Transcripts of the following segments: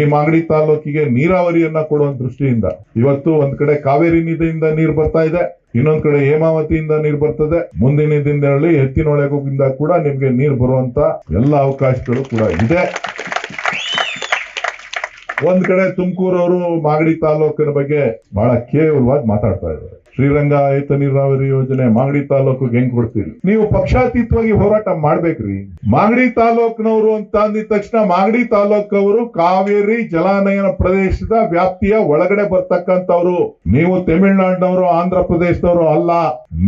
ಈ ಮಾಗಡಿ ತಾಲೂಕಿಗೆ ನೀರಾವರಿಯನ್ನ ಕೊಡುವ ದೃಷ್ಟಿಯಿಂದ ಇವತ್ತು ಒಂದ್ ಕಡೆ ಕಾವೇರಿ ನದಿಯಿಂದ ನೀರು ಬರ್ತಾ ಇದೆ, ಇನ್ನೊಂದ್ ಕಡೆ ಹೇಮಾವತಿಯಿಂದ ನೀರು ಬರ್ತದೆ. ಮುಂದಿನ ದಿನದಲ್ಲಿ ಎತ್ತಿನೊಳಗಿಂದ ಕೂಡ ನಿಮ್ಗೆ ನೀರು ಬರುವಂತ ಎಲ್ಲ ಅವಕಾಶಗಳು ಕೂಡ ಇದೆ. ಒಂದ್ ಕಡೆ ತುಮಕೂರವರು ಮಾಗಡಿ ತಾಲೂಕಿನ ಬಗ್ಗೆ ಬಹಳ ಕೇವಲವಾಗಿ ಮಾತಾಡ್ತಾ ಇದ್ದಾರೆ. ಶ್ರೀರಂಗ ಆಯತ ನೀರಾವರಿ ಯೋಜನೆ ಮಾಗಡಿ ತಾಲೂಕು ಹೆಂಗ್ ಕೊಡ್ತೀರಿ? ನೀವು ಪಕ್ಷಾತೀತವಾಗಿ ಹೋರಾಟ ಮಾಡ್ಬೇಕ್ರಿ. ಮಾಗಡಿ ತಾಲೂಕಿನವರು ಅಂತ ಅಂದಿದ ತಕ್ಷಣ ಮಾಗಡಿ ತಾಲೂಕವರು ಕಾವೇರಿ ಜಲಾನಯನ ಪ್ರದೇಶದ ವ್ಯಾಪ್ತಿಯ ಒಳಗಡೆ ಬರ್ತಕ್ಕಂಥವ್ರು. ನೀವು ತಮಿಳುನಾಡಿನವರು ಆಂಧ್ರ ಪ್ರದೇಶದವರು ಅಲ್ಲ.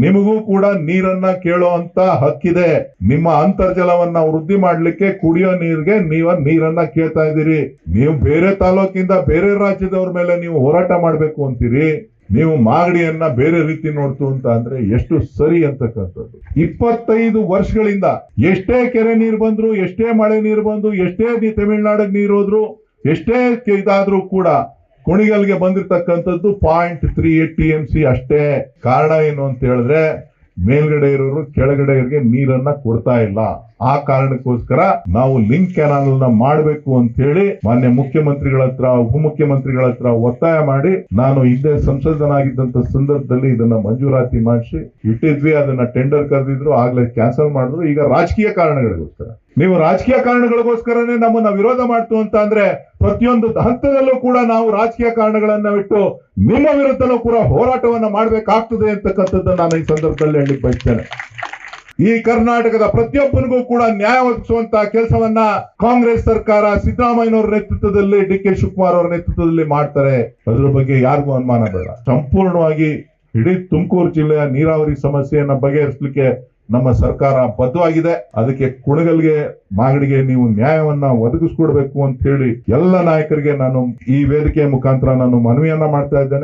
ನಿಮಗೂ ಕೂಡ ನೀರನ್ನ ಕೇಳುವಂತ ಹಕ್ಕಿದೆ. ನಿಮ್ಮ ಅಂತರ್ಜಲವನ್ನ ವೃದ್ಧಿ ಮಾಡ್ಲಿಕ್ಕೆ ಕುಡಿಯೋ ನೀರಿಗೆ ನೀವು ನೀರನ್ನ ಕೇಳ್ತಾ ಇದ್ದೀರಿ. ನೀವು ಬೇರೆ ತಾಲೂಕಿಂದ ಬೇರೆ ರಾಜ್ಯದವ್ರ ಮೇಲೆ ನೀವು ಹೋರಾಟ ಮಾಡ್ಬೇಕು ಅಂತೀರಿ. ನೀವು ಮಾಗಡಿಯನ್ನ ಬೇರೆ ರೀತಿ ನೋಡ್ತು ಅಂತ ಅಂದ್ರೆ ಎಷ್ಟು ಸರಿ ಅಂತಕ್ಕಂಥದ್ದು. ಇಪ್ಪತ್ತೈದು ವರ್ಷಗಳಿಂದ ಎಷ್ಟೇ ಕೆರೆ ನೀರು ಬಂದ್ರು, ಎಷ್ಟೇ ಮಳೆ ನೀರು ಬಂದು ಎಷ್ಟೇ ತಮಿಳ್ನಾಡಿಗೆ ನೀರು ಹೋದ್ರು, ಎಷ್ಟೇ ಇದಾದ್ರೂ ಕೂಡ ಕುಣಿಗಲ್ಗೆ ಬಂದಿರತಕ್ಕಂಥದ್ದು point three eight T M C ಅಷ್ಟೇ. ಕಾರಣ ಏನು ಅಂತ ಹೇಳಿದ್ರೆ ಮೇಲ್ಗಡೆ ಇರೋರು ಕೆಳಗಡೆ ಇವ್ರಿಗೆ ನೀರನ್ನ ಕೊಡ್ತಾ ಇಲ್ಲ. ಆ ಕಾರಣಕ್ಕೋಸ್ಕರ ನಾವು ಲಿಂಕ್ ಕೆನಾಲ್ನ ಮಾಡಬೇಕು ಅಂತ ಹೇಳಿ ಮಾನ್ಯ ಮುಖ್ಯಮಂತ್ರಿಗಳ ಹತ್ರ, ಉಪಮುಖ್ಯಮಂತ್ರಿಗಳ ಹತ್ರ ಒತ್ತಾಯ ಮಾಡಿ ನಾನು ಹಿಂದೆ ಸಂಸದನಾಗಿದ್ದಂತ ಸಂದರ್ಭದಲ್ಲಿ ಇದನ್ನ ಮಂಜೂರಾತಿ ಮಾಡಿಸಿ ಇಟ್ಟಿದ್ವಿ. ಅದನ್ನ ಟೆಂಡರ್ ಕರೆದಿದ್ರು, ಆಗ್ಲೇ ಕ್ಯಾನ್ಸಲ್ ಮಾಡಿದ್ರು. ಈಗ ರಾಜಕೀಯ ಕಾರಣಗಳಿಗೋಸ್ಕರ. ನೀವು ರಾಜಕೀಯ ಕಾರಣಗಳಿಗೋಸ್ಕರನೇ ನಮ್ಮನ್ನ ವಿರೋಧ ಮಾಡ್ತು ಅಂತ ಅಂದ್ರೆ ಪ್ರತಿಯೊಂದು ಹಂತದಲ್ಲೂ ಕೂಡ ನಾವು ರಾಜಕೀಯ ಕಾರಣಗಳನ್ನ ಬಿಟ್ಟು ನಿಮ್ಮ ವಿರುದ್ಧನೂ ಕೂಡ ಹೋರಾಟವನ್ನ ಮಾಡಬೇಕಾಗ್ತದೆ ಅಂತಕ್ಕಂಥದ್ದು ನಾನು ಈ ಸಂದರ್ಭದಲ್ಲಿ ಹೇಳಲಿಕ್ಕೆ ಬಯಸ್ತೇನೆ. ಈ ಕರ್ನಾಟಕದ ಪ್ರತಿಯೊಬ್ಬನಿಗೂ ಕೂಡ ನ್ಯಾಯ ಒದಗಿಸುವಂತಹ ಕೆಲಸವನ್ನ ಕಾಂಗ್ರೆಸ್ ಸರ್ಕಾರ ಸಿದ್ದರಾಮಯ್ಯನವರ ನೇತೃತ್ವದಲ್ಲಿ ಡಿ ಕೆ ಶಿವಕುಮಾರ್ ಅವರ ನೇತೃತ್ವದಲ್ಲಿ ಮಾಡ್ತಾರೆ. ಅದ್ರ ಬಗ್ಗೆ ಯಾರಿಗೂ ಅನುಮಾನ ಬೇಡ. ಸಂಪೂರ್ಣವಾಗಿ ಇಡೀ ತುಮಕೂರು ಜಿಲ್ಲೆಯ ನೀರಾವರಿ ಸಮಸ್ಯೆಯನ್ನ ಬಗೆಹರಿಸಲಿಕ್ಕೆ ನಮ್ಮ ಸರ್ಕಾರ ಬದ್ಧವಾಗಿದೆ. ಅದಕ್ಕೆ ಕುಣಗಲ್ಗೆ ಮಾಗಡಿಗೆ ನೀವು ನ್ಯಾಯವನ್ನ ಒದಗಿಸ್ಕೊಡ್ಬೇಕು ಅಂತ ಹೇಳಿ ಎಲ್ಲ ನಾಯಕರಿಗೆ ನಾನು ಈ ವೇದಿಕೆಯ ಮುಖಾಂತರ ನಾನು ಮನವಿಯನ್ನ ಮಾಡ್ತಾ ಇದ್ದೇನೆ.